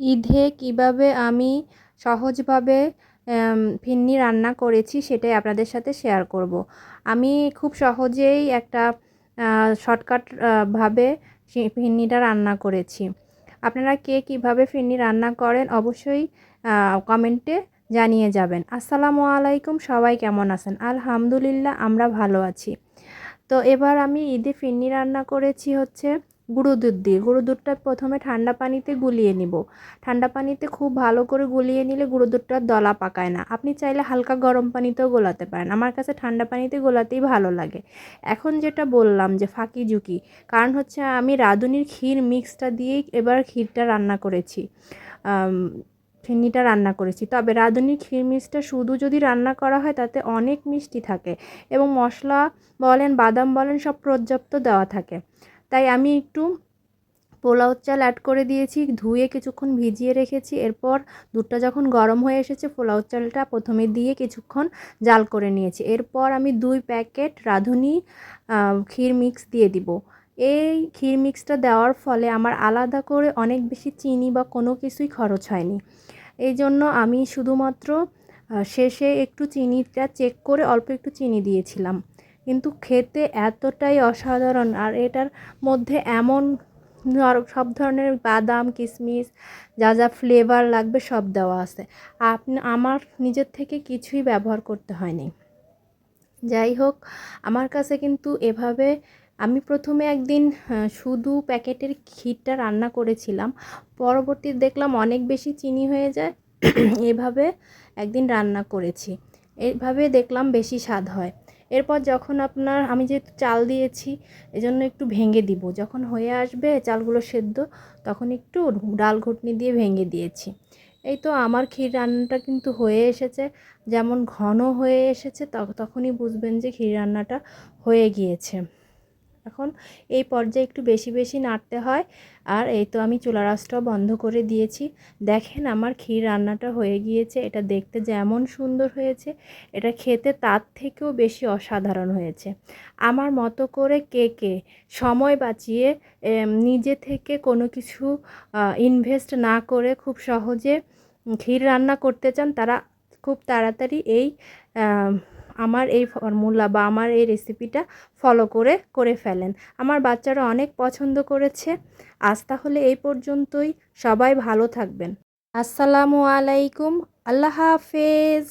ঈদে কীভাবে আমি সহজভাবে ফিরনি রান্না করেছি সেটাই আপনাদের সাথে শেয়ার করব। আমি খুব সহজেই একটা শর্টকাট ভাবে ফিরনিটা রান্না করেছি। আপনারা কে কীভাবে ফিরনি রান্না করেন অবশ্যই কমেন্টে জানিয়ে যাবেন। আসসালামু আলাইকুম, সবাই কেমন আছেন? আলহামদুলিল্লাহ, আমরা ভালো আছি। তো এবার আমি ঈদে ফিরনি রান্না করেছি হচ্ছে গুঁড়ো দুধ দিয়ে। গুঁড়ো দুধটা প্রথমে ঠান্ডা পানিতে গুলিয়ে নিব। ঠান্ডা পানিতে খুব ভালো করে গুলিয়ে নিলে গুঁড়ো দুধটা দলা পাকায় না। আপনি চাইলে হালকা গরম পানিতেও গোলাতে পারেন। আমার কাছে ঠান্ডা পানিতে গোলাতেই ভালো লাগে। এখন যেটা বললাম যে ফাঁকি ঝুঁকি, কারণ হচ্ছে আমি রাঁধুনির ক্ষীর মিক্সটা দিয়েই এবার ক্ষীরটা রান্না করেছি। ফিরনিটা রান্না করেছি। তবে রাঁধুনির ক্ষীর মিক্সটা শুধু যদি রান্না করা হয় তাতে অনেক মিষ্টি থাকে এবং মশলা বলেন, বাদাম বলেন সব পর্যাপ্ত দেওয়া থাকে। তাই আমি একটু পোলাও চাল অ্যাড করে দিয়েছি, ধুয়ে কিছুক্ষণ ভিজিয়ে রেখেছি, এরপর দুধটা যখন গরম হয়ে এসেছে পোলাও চালটা প্রথমে দিয়ে কিছুক্ষণ জাল করে নিয়েছি। এরপর আমি দুই প্যাকেট রাঁধুনি ক্ষীর মিক্স দিয়ে দিব। এই ক্ষীর মিক্সটা দেওয়ার ফলে আমার আলাদা করে অনেক বেশি চিনি বা কোনো কিছুই খরচ হয়নি। এই জন্য আমি শুধুমাত্র শেষে একটু চিনিটা চেক করে অল্প একটু চিনি দিয়েছিলাম। কিন্তু খেতে এতটাই অসাধারণ আর এটার মধ্যে এমন সব ধরনের বাদাম কিশমিশ যা যা ফ্লেভার লাগবে সব দেওয়া আছে। আপনি, আমার নিজের থেকে কিছুই ব্যবহার করতে হয়নি। যাই হোক, আমার কাছে কিন্তু এভাবে আমি প্রথমে একদিন শুধু প্যাকেটের ক্ষীরটা রান্না করেছিলাম পরবর্তী দেখলাম অনেক বেশি চিনি হয়ে যায়, এভাবে একদিন রান্না করেছি। এভাবে দেখলাম বেশি স্বাদ হয়। এরপর যখন আপনার, আমি যেহেতু চাল দিয়েছি এই জন্য একটু ভেঙে দিব। যখন হয়ে আসবে, চালগুলো সেদ্ধ, তখন একটু ডাল ঘুটনি দিয়ে ভেঙে দিয়েছি। এই তো আমার ক্ষীর রান্নাটা কিন্তু হয়ে এসেছে। যেমন ঘন হয়ে এসেছে তখনই বুঝবেন যে ক্ষীর রান্নাটা হয়ে গিয়েছে। এখন এই পর্যায়ে একটু বেশি বেশি নাড়তে হয়। আর এই তো আমি চুলা রাসটাও বন্ধ করে দিয়েছি। দেখেন আমার ক্ষীর রান্নাটা হয়ে গিয়েছে। এটা দেখতে যেমন সুন্দর হয়েছে। এটা খেতে তার থেকেও বেশি অসাধারণ হয়েছে। আমার মতো করে কে কে সময় বাঁচিয়ে নিজে থেকে কোনো কিছু ইনভেস্ট না করে খুব সহজে ক্ষীর রান্না করতে চান তারা খুব তাড়াতাড়ি এই আমার এই ফর্মুলা বা আমার এই রেসিপিটা ফলো করে করে ফেলেন। আমার বাচ্চারা অনেক পছন্দ করেছে। আজ তাহলে এই পর্যন্তই। সবাই ভালো থাকবেন। আসসালামু আলাইকুম। আল্লাহ হাফেজ।